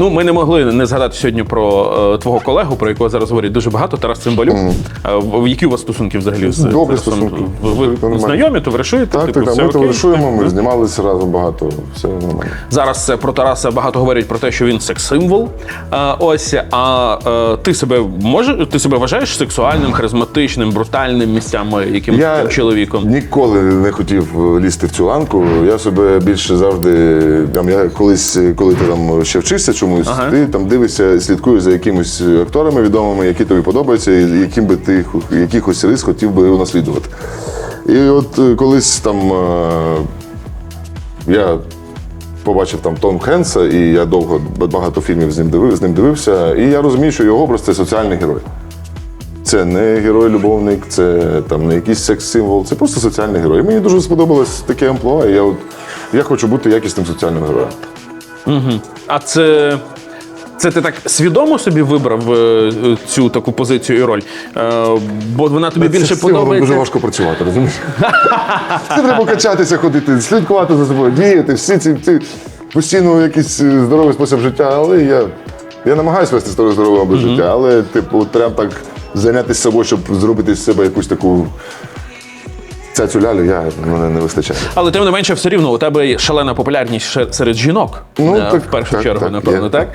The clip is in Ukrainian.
Ну, ми не могли не згадати сьогодні про е, твого колегу, про якого зараз говорять дуже багато, Тарас Цимбалюк. Е, в, в які у вас стосунки взагалі з Добрі Тарасом? стосунки. Ви, нормальні. знайомі, товаришуєте? Так, Типу, так, так. Ми окей? товаришуємо, ми знімалися разом багато, все нормально. Зараз е, про Тараса багато говорять про те, що він секс-символ. Е, ось, а е, ти себе може, ти себе вважаєш сексуальним, харизматичним, брутальним місцями, яким Я чоловіком? ніколи не хотів лізти в цю ланку. Я себе більше завжди там. Я колись, коли ти там ще вчишся чомусь, Ага. ти там дивишся, слідкуєш за якимись акторами відомими, які тобі подобаються, і яким би ти якихось рис хотів би унаслідувати. І от е, колись там е, я побачив там Том Хенса, і я довго багато фільмів з ним дивив, з ним дивився, і я розумію, що його образ це соціальний герой. Це не герой-любовник, це там не якийсь секс-символ, це просто соціальний герой. І мені дуже сподобалось таке амплуа, і я от я хочу бути якісним соціальним героєм. А це. Це ти так свідомо собі вибрав е, е, цю таку позицію і роль? Е, бо вона тобі більше Це подобається. дуже важко працювати, розумієш? Це треба качатися, ходити, слідкувати за собою, діяти, всі ці, ці постійно якийсь е, здоровий спосіб життя, але я, я намагаюся вести здоровий здоровий образ життя, але типу, треба так зайнятися собою, щоб зробити з себе якусь таку цяцю лялю, я мене не вистачає. Але тим не менше, все рівно у тебе шалена популярність серед жінок. Ну, е, так, в першу так, чергу, так, напевно, є. так?